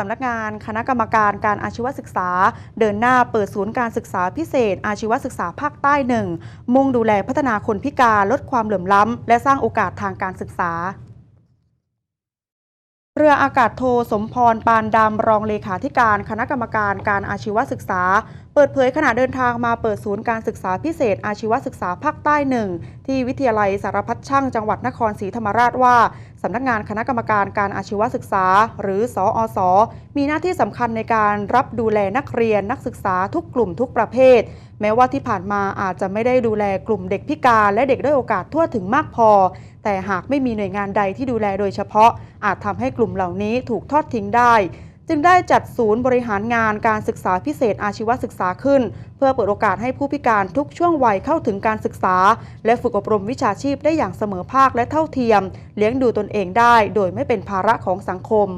สำนักงานคณะกรรมการการอาชีวศึกษา เดินหน้าเปิดศูนย์การศึกษาพิเศษ อาชีวศึกษาภาคใต้หนึ่งมุ่งดูแลพัฒนาคนพิการลดความเหลื่อมล้ำ และสร้างโอกาสทางการศึกษาเรืออากาศโทสมพร ปานดำ รองเลขาธิการคณะกรรมการการอาชีวศึกษา เปิดเผยขณะเดินทางมาเปิดศูนย์การศึกษาพิเศษ อาชีวศึกษาภาคใต้หนึ่งที่วิทยาลัยสารพัดช่างจังหวัดนครศรีธรรมราชว่า สำนักงานคณะกรรมการการอาชีวศึกษา หรือสอสอมีหน้าที่สำคัญในการรับดูแลนักเรียนนักศึกษาทุกกลุ่มทุกประเภท แม้ว่าที่ผ่านมาอาจจะไม่ได้ดูแลกลุ่มเด็กพิการ และเด็กด้อยโอกาสทั่วถึงมากพอ แต่หากไม่มีหน่วยงานใดที่ดูแลโดยเฉพาะ อาจทำให้กลุ่มเหล่านี้ถูกทอดทิ้งได้ จึงได้จัดศูนย์บริหารงานการศึกษาพิเศษอาชีวศึกษาขึ้น เพื่อเปิดโอกาสให้ผู้พิการทุกช่วงวัยเข้าถึงการศึกษา และฝึกอบรมวิชาชีพได้อย่างเสมอภาคและเท่าเทียม เลี้ยงดูตนเองได้ โดยไม่เป็นภาระของสังคม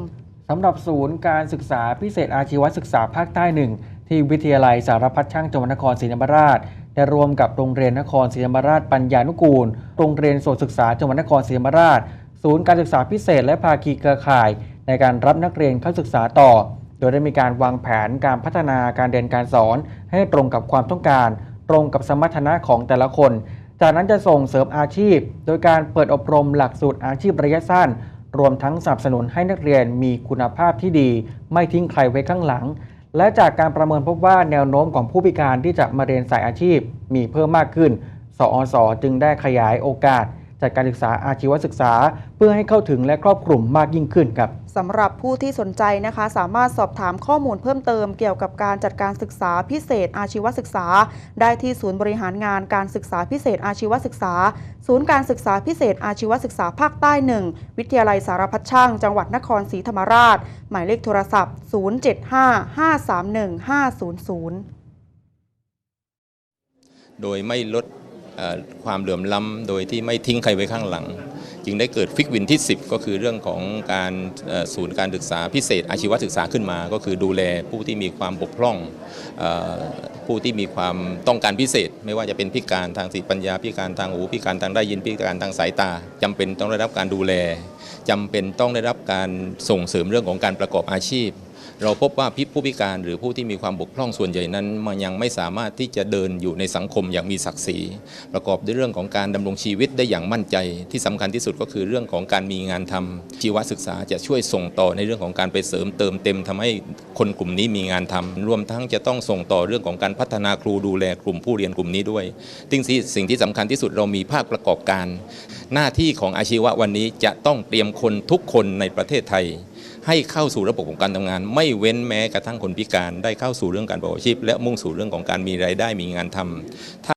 สำหรับศูนย์การศึกษาพิเศษอาชีวศึกษาภาคใต้หนึ่งที่วิทยาลัยสารพัดช่างจังหวัดนครศรีธรรมราชได้รวมกับโรงเรียนนครศรีธรรมราชปัญญานุกูล โรงเรียนโสตศึกษาจังหวัดนครศรีธรรมราช ศูนย์การศึกษาพิเศษและภาคีเครือข่าย ในการรับนักเรียนเข้าศึกษาต่อ โดยได้มีการวางแผนการพัฒนาการเรียนการสอน ให้ตรงกับความต้องการ ตรงกับสมรรถนะของแต่ละคน จากนั้นจะส่งเสริมอาชีพ โดยการเปิดอบรมหลักสูตรอาชีพระยะสั้น รวมทั้งสนับสนุนให้นักเรียนมีคุณภาพที่ดี ไม่ทิ้งใครไว้ข้างหลัง และจากการประเมินพบว่าแนวโน้มของผู้พิการที่จะมาเรียนสายอาชีพ มีเพิ่มมากขึ้นสอสจึงได้ขยายโอกาส จัดการศึกษาอาชีวศึกษา เพื่อให้เข้าถึงและครอบคลุมมากยิ่งขึ้นครับสำหรับผู้ที่สนใจนะคะ สามารถสอบถามข้อมูลเพิ่มเติมเกี่ยวกับการจัดการศึกษาพิเศษอาชีวศึกษา ได้ที่ศูนย์บริหารงานการศึกษาพิเศษอาชีวศึกษา ศูนย์การศึกษาพิเศษอาชีวศึกษาภาคใต้หนึ่งวิทยาลัยสารพัดช่าง จังหวัดนครศรีธรรมราช หมายเลขโทรศัพท์ 075-531-500โดยไม่ลดเอ่อ ความเหลื่อมล้ำโดยที่ไม่ทิ้งใครไว้ข้างหลัง จึงได้เกิดฟิกวินที่ 10 ก็คือเรื่องของการศูนย์การศึกษาพิเศษ อาชีวศึกษาขึ้นมา ก็คือดูแลผู้ที่มีความบกพร่อง ผู้ที่มีความต้องการพิเศษ ไม่ว่าจะเป็นพิการทางสติปัญญาพิการทางหูพิการทางได้ยินพิการทางสายตาจำเป็นต้องได้รับการดูแลจำเป็นต้องได้รับการส่งเสริมเรื่องของการประกอบอาชีพ เราพบว่าผู้พิการหรือผู้ที่มีความบกพร่องส่วนใหญ่นั้นมันยังไม่สามารถที่จะเดินอยู่ในสังคมอย่างมีศักดิ์ศรีประกอบด้วยเรื่องของการดำรงชีวิตได้อย่างมั่นใจ ที่สำคัญที่สุดก็คือเรื่องของการมีงานทำชีวศึกษาจะช่วยส่งต่อในเรื่องของการไปเสริมเติมเต็มทำให้คนกลุ่มนี้มีงานทำรวมทั้งจะต้องส่งต่อเรื่องของการพัฒนาครูดูแลกลุ่มผู้เรียนกลุ่มนี้ด้วยสิ่งซีสิ่งที่สำคัญที่สุดเรามีภาคประกอบการ หน้าที่ของอาชีวะวันนี้จะต้องเตรียมคนทุกคนในประเทศไทย ให้เข้าสู่ระบบของการทำงาน ไม่เว้นแม้กระทั่งคนพิการได้เข้าสู่เรื่องการประกอบอาชีพ และมุ่งสู่เรื่องของการมีรายได้มีงานทำถ้า